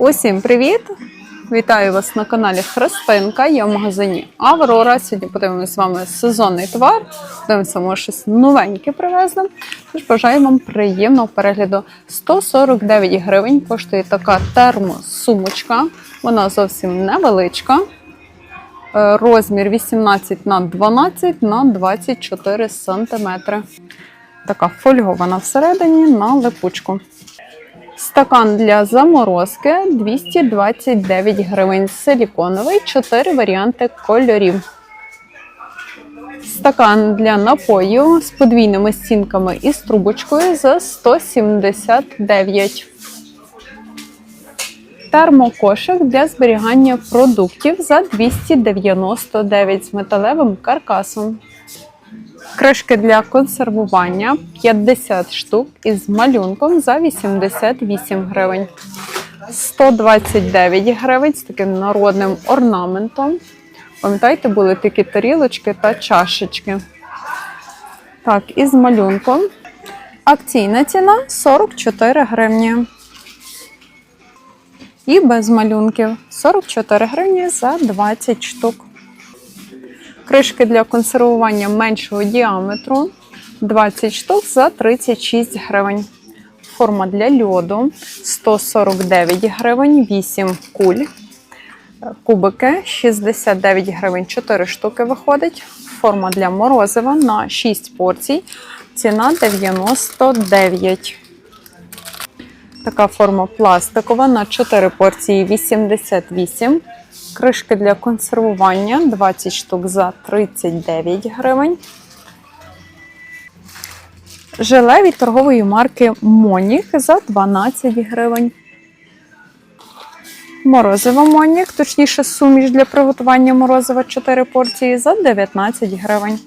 Усім привіт! Вітаю вас на каналі Христинка. Я в магазині Аврора. Сьогодні подивимося з вами сезонний товар. Дивимося, може щось новеньке привезли. Тож бажаю вам приємного перегляду. 149 гривень коштує така термосумочка. Вона зовсім невеличка. Е, Розмір 18 на 12 на 24 сантиметри. Така фольгована всередині на липучку. Стакан для заморозки 229 гривень. Силіконовий, 4 варіанти кольорів. Стакан для напою з подвійними стінками і з трубочкою за 179. Термокошик для зберігання продуктів за 299 з металевим каркасом. Кришки для консервування 50 штук із малюнком за 88 гривень. 129 гривень з таким народним орнаментом. Пам'ятаєте, були такі тарілочки та чашечки. Так, із малюнком. Акційна ціна 44 гривні. І без малюнків 44 гривні за 20 штук. Кришки для консервування меншого діаметру 20 штук за 36 гривень. Форма для льоду 149 гривень, 8 куль. Кубики 69 гривень, 4 штуки виходить. Форма для морозива на 6 порцій. Ціна 99. Така форма пластикова на 4 порції 88. Кришки для консервування 20 штук за 39 гривень. Желе від торгової марки Монік за 12 гривень. Морозиво Монік, точніше суміш для приготування морозива 4 порції за 19 гривень.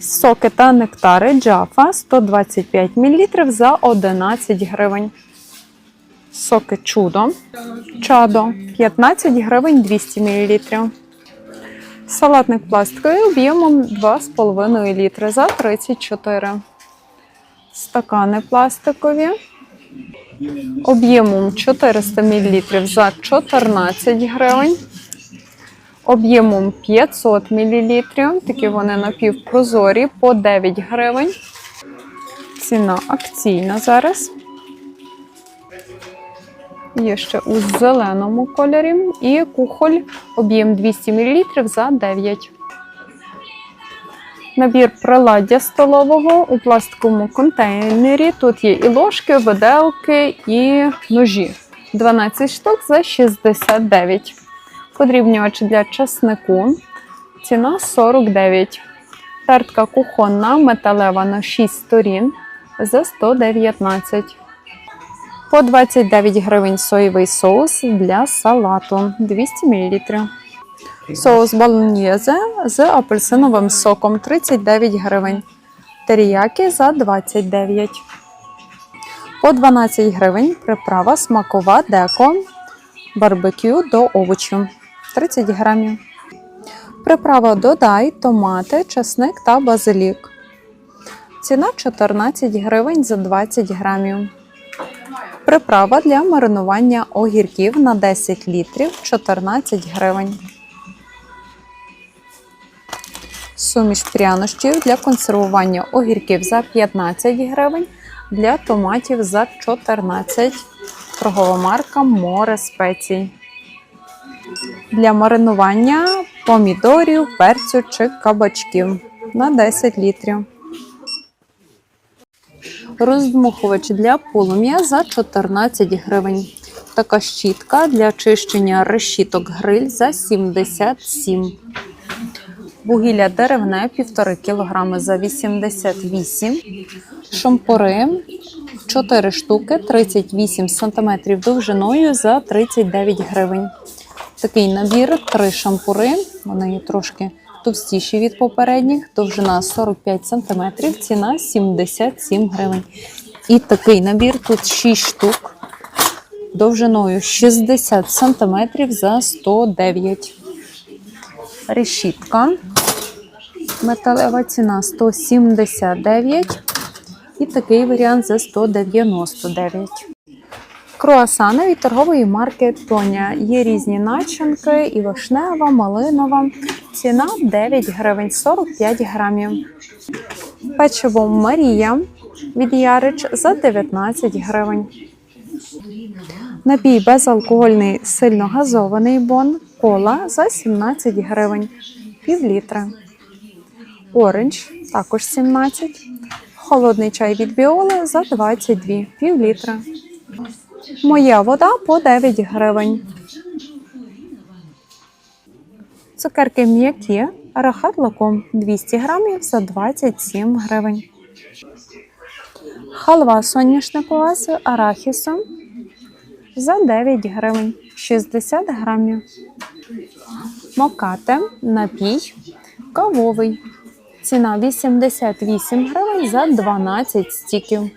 Соки та нектари Джафа 125 мл за 11 гривень. Соки чудо. Чадо 15 гривень 200 мл. Салатник пластиковий об'ємом 2,5 літри за 34. Стакани пластикові. Об'ємом 400 мл за 14 гривень. Об'ємом 500 мл. Такі вони напівпрозорі по 9 гривень. Ціна акційна зараз. Є ще у зеленому кольорі. І кухоль об'єм 200 мл за 9. Набір приладдя столового у пластиковому контейнері. Тут є і ложки, виделки, і ножі. 12 штук за 69. Подрібнювач для часнику. Ціна 49. Тертка кухонна металева на 6 сторін за 119. По 29 гривень соєвий соус для салату 200 мл. Соус болоньєзе з апельсиновим соком 39 гривень. Теріякі за 29. По 12 гривень приправа смакова деко барбекю до овочів 30 грамів. Приправа додай, томати, чесник та базилік. Ціна 14 гривень за 20 грамів. Приправа для маринування огірків на 10 літрів 14 гривень. Суміш прянощів для консервування огірків за 15 гривень, для томатів за 14 Торгова марка Море спецій. Для маринування помідорів, перцю чи кабачків на 10 літрів. Роздмухувач для полум'я за 14 гривень. Така щітка для чищення решіток гриль за 77. Вугілля деревне 1,5 кг за 88 Шампури 4 штуки 38 см довжиною за 39 гривень. Такий набір 3 шампури. Вони трошки товстіші від попередніх, довжина 45 см, ціна 77 гривень. І такий набір тут 6 штук, довжиною 60 см за 109. Решітка. Металева ціна 179. І такий варіант за 199. Круасани від торгової марки Тоня. Є різні начинки, і вишнева, малинова. Ціна 9 гривень 45 грамів. Печиво Марія від Ярич за 19 гривень. Напій безалкогольний сильно газований бон кола за 17 гривень пів літра. Оранж також 17. Холодний чай від Біоли за 22 пів літра. Моя вода по 9 гривень. Цукерки м'які, рахат лаком 200 грамів за 27 гривень. Халва соняшникова з арахісом за 9 гривень 60 грамів. Мокате, напій, кавовий. Ціна 88 гривень за 12 стіків.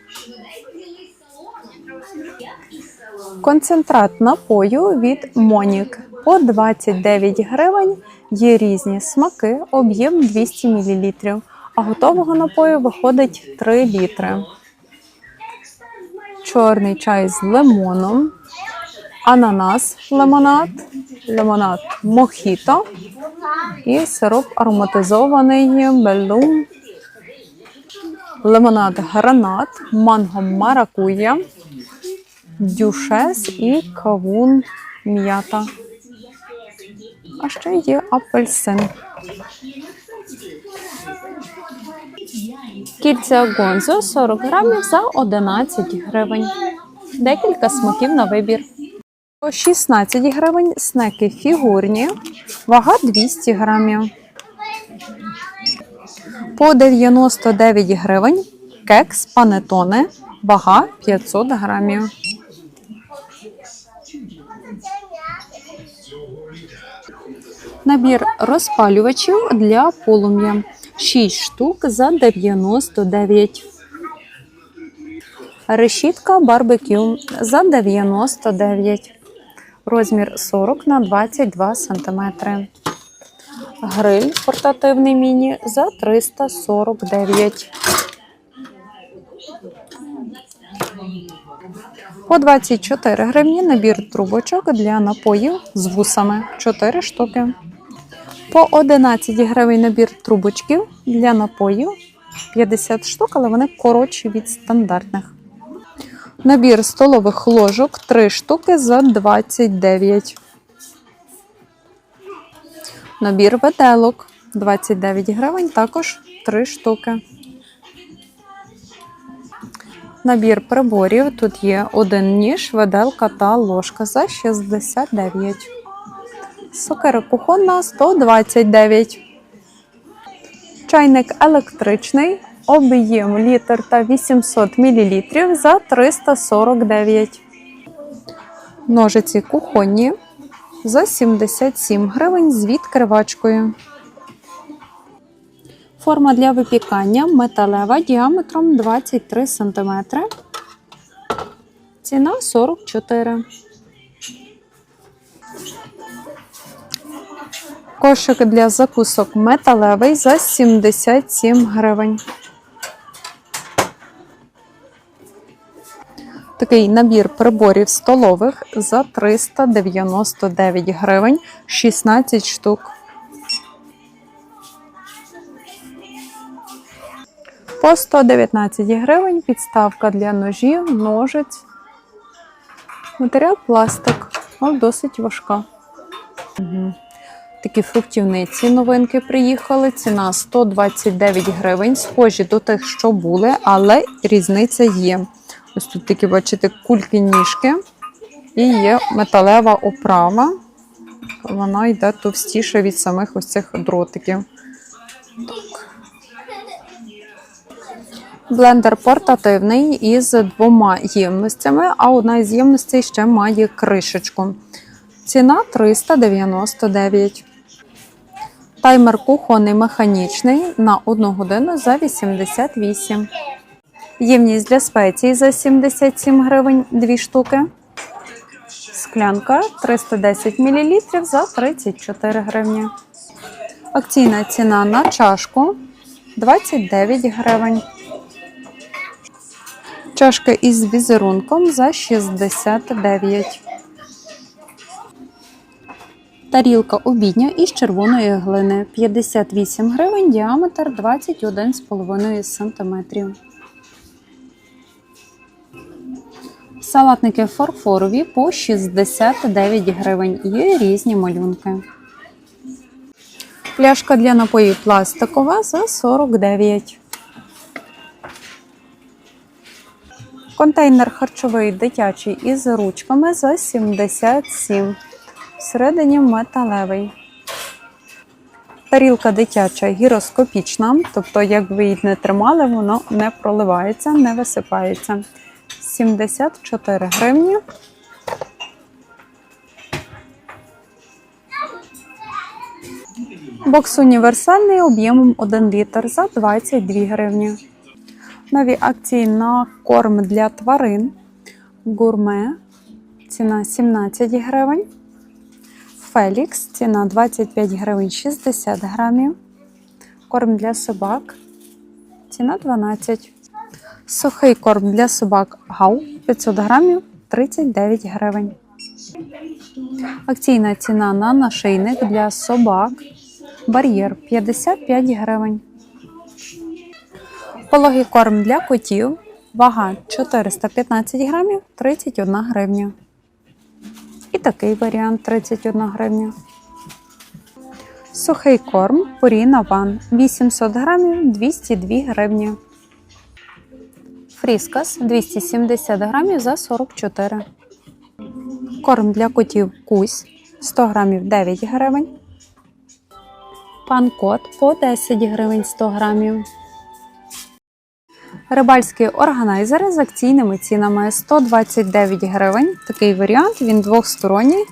Концентрат напою від Монік по 29 гривень. Є різні смаки, об'єм 200 мл, а готового напою виходить 3 літри. Чорний чай з лимоном, ананас лимонад, лимонад мохіто. І сироп ароматизований белум, лимонад гранат, манго маракуя, дюшес і кавун м'ята. А ще є апельсин. Кільця гонзо 40 грамів за 11 гривень. Декілька смаків на вибір. По 16 гривень снеки фігурні, вага 200 грамів. По 99 гривень кекс панетоне, вага 500 грамів. Набір розпалювачів для полум'я 6 штук за 99. Решітка барбекю за 99. Розмір 40 на 22 см. Гриль портативний міні за 349. По 24 гривні набір трубочок для напоїв з вусами 4 штуки. По 11 гривень набір трубочків для напоїв 50 штук, але вони коротші від стандартних. Набір столових ложок 3 штуки за 29. Набір виделок 29 гривень, також 3 штуки. Набір приборів. Тут є один ніж, виделка та ложка за 69. Сокира кухонна 129. Чайник електричний. Об'єм літр та 800 мл за 349. Ножиці кухонні за 77 гривень з відкривачкою. Форма для випікання металева діаметром 23 см. Ціна 44. Кошик для закусок металевий за 77 гривень. Такий набір приборів столових за 399 гривень 16 штук. По 119 гривень підставка для ножів, ножиць. Матеріал пластик, але досить важка. Угу. Такі фруктівниці новинки приїхали. Ціна 129 гривень. Схожі до тих, що були, але різниця є. Ось тут такі, бачите, кульки ніжки і є металева оправа. Вона йде товстіше від самих ось цих дротиків. Так. Блендер портативний із двома ємностями, а одна із ємностей ще має кришечку. Ціна 399. Таймер кухонний механічний на 1 годину за 88. Ємність для спецій за 77 гривень 2 штуки. Склянка 310 мл за 34 гривні. Акційна ціна на чашку 29 гривень. Чашка із візерунком за 69. Тарілка обідня із червоної глини 58 гривень, діаметр 21,5 см. Салатники фарфорові по 69 гривень. Є різні малюнки. Пляшка для напоїв пластикова за 49. Контейнер харчовий дитячий із ручками за 77. Всередині металевий. Тарілка дитяча гіроскопічна, тобто, як ви її не тримали, воно не проливається, не висипається. 74 гривні. Бокс універсальний об'ємом 1 літр за 22 гривні. Нові акції на корм для тварин. Гурме. Ціна 17 гривень. Фелікс. Ціна 25 гривень 60 грамів. Корм для собак. Ціна 12. Сухий корм для собак Гау 500 грамів 39 гривень. Акційна ціна на нашийник для собак. Бар'єр 55 гривень. Пологий корм для котів. Вага 415 грамів 31 гривня. І такий варіант 31 гривня. Сухий корм Purina One 800 грамів 202 гривні. Фріскас 270 грамів за 44. Корм для котів Кусь 100 грамів 9 гривень. Пан-кот по 10 гривень 100 грамів. Рибальські органайзери з акційними цінами 129 гривень. Такий варіант, він двохсторонній,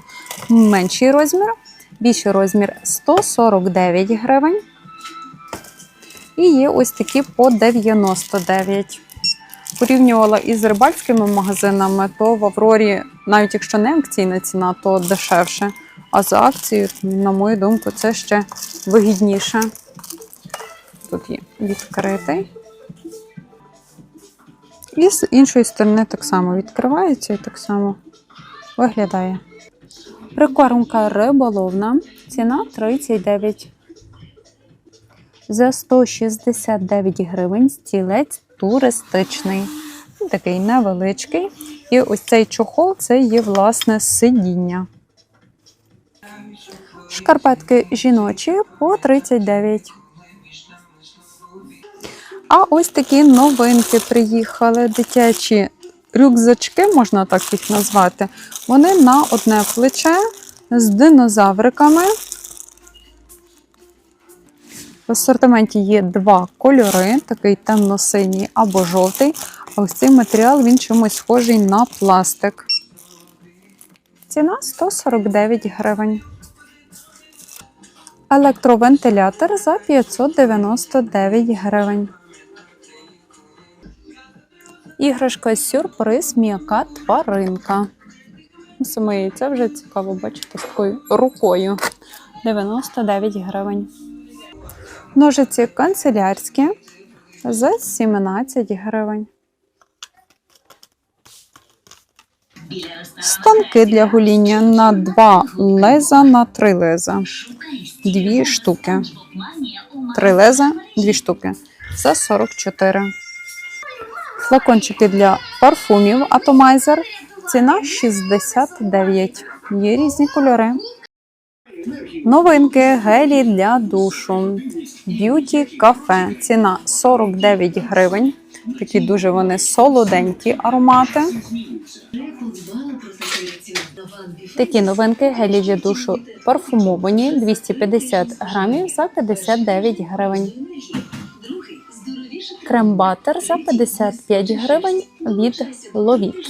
менший розмір, більший розмір 149 гривень. І є ось такі по 99. Порівнювала із рибальськими магазинами, то в Аврорі, навіть якщо не акційна ціна, то дешевше. А за акцією, на мою думку, це ще вигідніше. Тут є відкритий. І з іншої сторони так само відкривається і так само виглядає. Прикормка риболовна. Ціна 39. За 169 гривень стілець туристичний. Такий невеличкий. І ось цей чохол це є власне сидіння. Шкарпетки жіночі по 39. А ось такі новинки приїхали. Дитячі рюкзачки, можна так їх назвати. Вони на одне плече з динозавриками. В асортименті є два кольори: такий темно-синій або жовтий. А ось цей матеріал він чимось схожий на пластик. Ціна 149 гривень. Електровентилятор за 599 гривень. Іграшка сюрприз м'яка тваринка. Саме це вже цікаво бачити з такою рукою. 99 гривень. Ножиці канцелярські за 17 гривень. Станки для гуління на 2 леза на 3 леза. Дві штуки. Три леза, дві штуки. За 44. Флакончики для парфумів Atomizer. Ціна 69. Є різні кольори. Новинки гелі для душу. Б'юті кафе. Ціна 49 гривень. Такі дуже вони солоденькі аромати. Такі новинки гелі для душу парфумовані 250 грамів за 59 гривень. Крем-батер за 55 гривень від Ловіт.